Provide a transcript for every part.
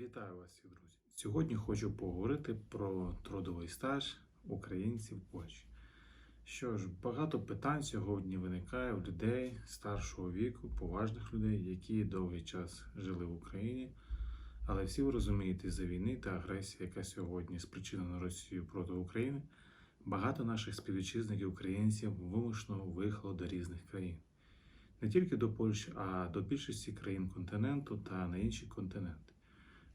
Вітаю вас, всіх, друзі! Сьогодні хочу поговорити про трудовий стаж українців в Польщі. Що ж, багато питань сьогодні виникає у людей старшого віку, поважних людей, які довгий час жили в Україні. Але всі ви розумієте, за війни та агресії, яка сьогодні спричинена Росією проти України, багато наших співвітчизників українців вимушено виїхало до різних країн. Не тільки до Польщі, а до більшості країн континенту та на інші континенти.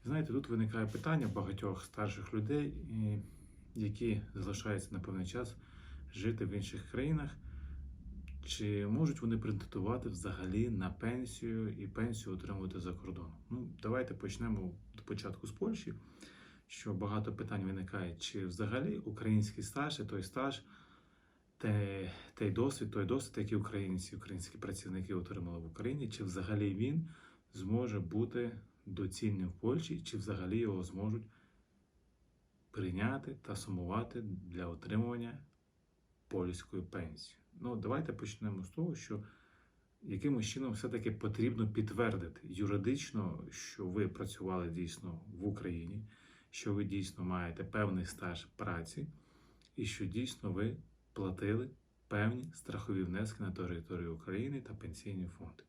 Знаєте, тут виникає питання багатьох старших людей, які залишаються на певний час жити в інших країнах. Чи можуть вони претендувати взагалі на пенсію і пенсію отримувати за кордоном? Ну, давайте почнемо до початку з Польщі, що багато питань виникає, чи взагалі український стаж і той стаж, те, той досвід, той досвід, який українці, українські працівники отримали в Україні, чи взагалі він зможе бути доцільним в Польщі, чи взагалі його зможуть прийняти та сумувати для отримування польської пенсії. Ну, давайте почнемо з того, що якимось чином все-таки потрібно підтвердити юридично, що ви працювали дійсно в Україні, що ви дійсно маєте певний стаж праці, і що дійсно ви платили певні страхові внески на територію України та пенсійні фонди.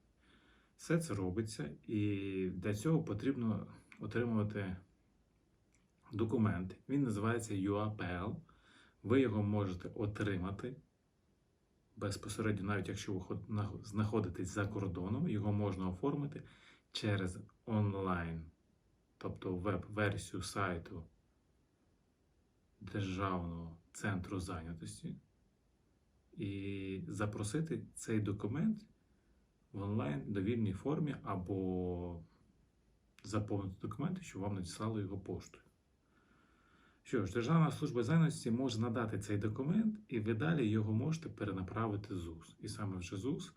Все це робиться, і для цього потрібно отримувати документ. Він називається UAPL. Ви його можете отримати безпосередньо, навіть якщо ви знаходитесь за кордоном, його можна оформити через онлайн, тобто веб-версію сайту Державного центру зайнятості, і запросити цей документ в онлайн довільній формі або заповнити документи, що вам надіслали його поштою. Що ж, Державна служба зайнятості може надати цей документ, і ви далі його можете перенаправити ЗУС. І саме вже ЗУС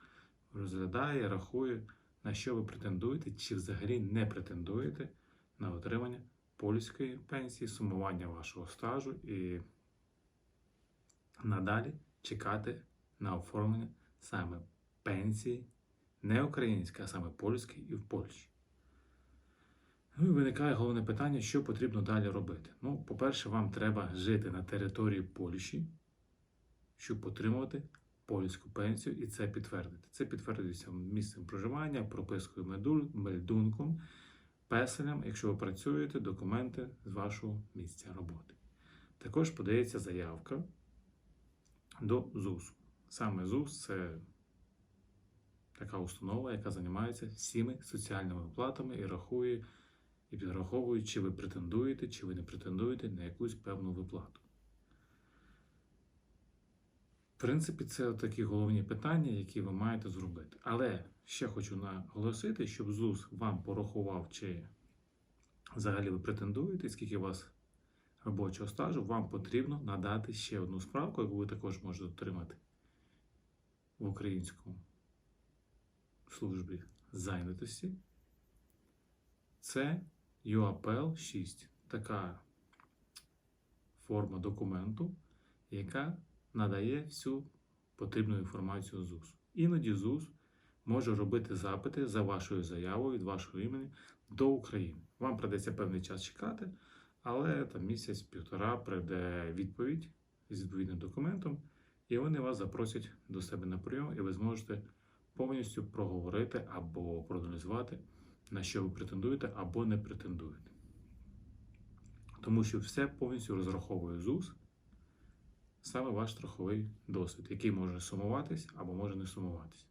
розглядає, рахує, на що ви претендуєте, чи взагалі не претендуєте на отримання польської пенсії, сумування вашого стажу і надалі чекати на оформлення саме пенсії, не української, а саме польської і в Польщі. Ну і виникає головне питання, що потрібно далі робити. Ну, по-перше, вам треба жити на території Польщі, щоб отримувати польську пенсію, і це підтвердити. Це підтверджується місцем проживання, пропискою мельдунком, песелем, якщо ви працюєте, документи з вашого місця роботи. Також подається заявка до ЗУСу. Саме ЗУС це така установа, яка займається всіми соціальними виплатами і рахує і підраховує, чи ви претендуєте, чи ви не претендуєте на якусь певну виплату. В принципі, це такі головні питання, які ви маєте зробити. Але ще хочу наголосити, щоб ЗУС вам порахував, чи взагалі ви претендуєте, скільки у вас робочого стажу, вам потрібно надати ще одну справку, яку ви також можете отримати в українському службі зайнятості. Це UAPL 6. Така форма документу, яка надає всю потрібну інформацію ЗУС. Іноді ЗУС може робити запити за вашою заявою від вашого імені до України. Вам придеться певний час чекати, але там місяць-півтора прийде відповідь з відповідним документом, і вони вас запросять до себе на прийом, і ви зможете повністю проговорити або проаналізувати, на що ви претендуєте або не претендуєте. Тому що все повністю розраховує ЗУС, саме ваш страховий досвід, який може сумуватись або може не сумуватись.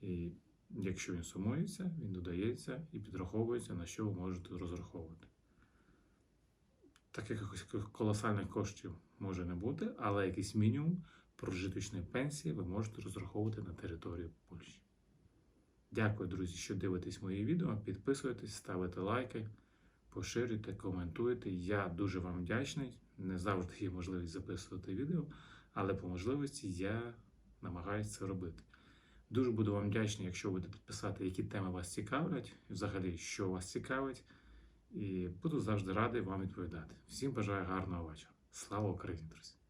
І якщо він сумується, він додається і підраховується, на що ви можете розраховувати. Таких якихось колосальних коштів може не бути, але якийсь мінімум прожиточної пенсії ви можете розраховувати на території Польщі. Дякую, друзі, що дивитесь мої відео. Підписуйтесь, ставите лайки, поширюйте, коментуйте. Я дуже вам вдячний. Не завжди є можливість записувати відео, але по можливості я намагаюся це робити. Дуже буду вам вдячний, якщо будете писати, які теми вас цікавлять, і взагалі, що вас цікавить. І буду завжди радий вам відповідати. Всім бажаю гарного вечора. Слава Україні, друзі!